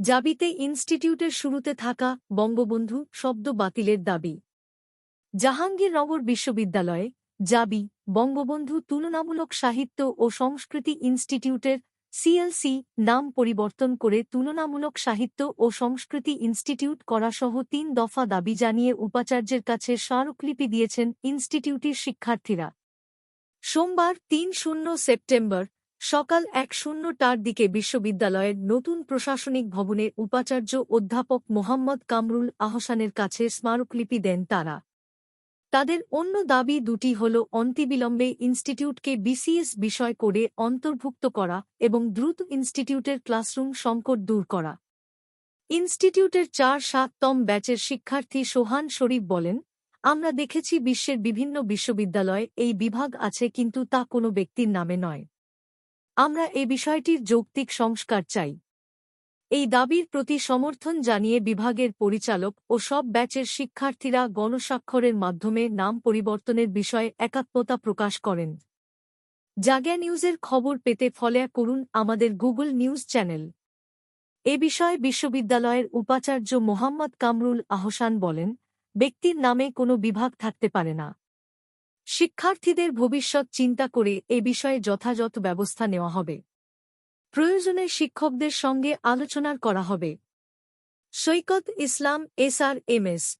জাবিতে ইনস্টিটিউটের শুরুতে থাকা বঙ্গবন্ধু শব্দ বাতিলের দাবি। জাহাঙ্গীরনগর বিশ্ববিদ্যালয়ে জাবি, বঙ্গবন্ধু তুলনামূলক সাহিত্য ও সংস্কৃতি ইনস্টিটিউটের সিএলসি নাম পরিবর্তন করে তুলনামূলক সাহিত্য ও সংস্কৃতি ইনস্টিটিউট করাসহ তিন দফা দাবি জানিয়ে উপাচার্যের কাছে স্মারকলিপি দিয়েছেন ইনস্টিটিউটের শিক্ষার্থীরা। সোমবার তিন শূন্য সেপ্টেম্বর সকাল এক শূন্যটার দিকে বিশ্ববিদ্যালয়ের নতুন প্রশাসনিক ভবনে উপাচার্য অধ্যাপক মোহাম্মদ কামরুল আহসানের কাছে স্মারকলিপি দেন তারা। তাদের অন্য দাবি দুটি হল অন্তিবিলম্বে ইনস্টিটিউটকে বিসিএস বিষয় করে অন্তর্ভুক্ত করা এবং দ্রুত ইনস্টিটিউটের ক্লাসরুম সংকট দূর করা। ইনস্টিটিউটের চার সাততম ব্যাচের শিক্ষার্থী সোহান শরীফ বলেন, আমরা দেখেছি বিশ্বের বিভিন্ন বিশ্ববিদ্যালয়ে এই বিভাগ আছে কিন্তু তা কোনো ব্যক্তির নামে নয়। আমরা এ বিষয়টির যৌক্তিক সংস্কার চাই। এই দাবির প্রতি সমর্থন জানিয়ে বিভাগের পরিচালক ও সব ব্যাচের শিক্ষার্থীরা গণস্বাক্ষরের মাধ্যমে নাম পরিবর্তনের বিষয়ে একাত্মতা প্রকাশ করেন। জাগা নিউজের খবর পেতে ফলো করুন আমাদের গুগল নিউজ চ্যানেল। এ বিষয়ে বিশ্ববিদ্যালয়ের উপাচার্য মোহাম্মদ কামরুল আহসান বলেন, ব্যক্তির নামে কোনো বিভাগ থাকতে পারে না। শিক্ষার্থীদের ভবিষ্যৎ চিন্তা করে এ বিষয়ে যথাযথ ব্যবস্থা নেওয়া হবে। প্রয়োজনে শিক্ষকদের সঙ্গে আলোচনার করা হবে। Saikat Islam S R M MS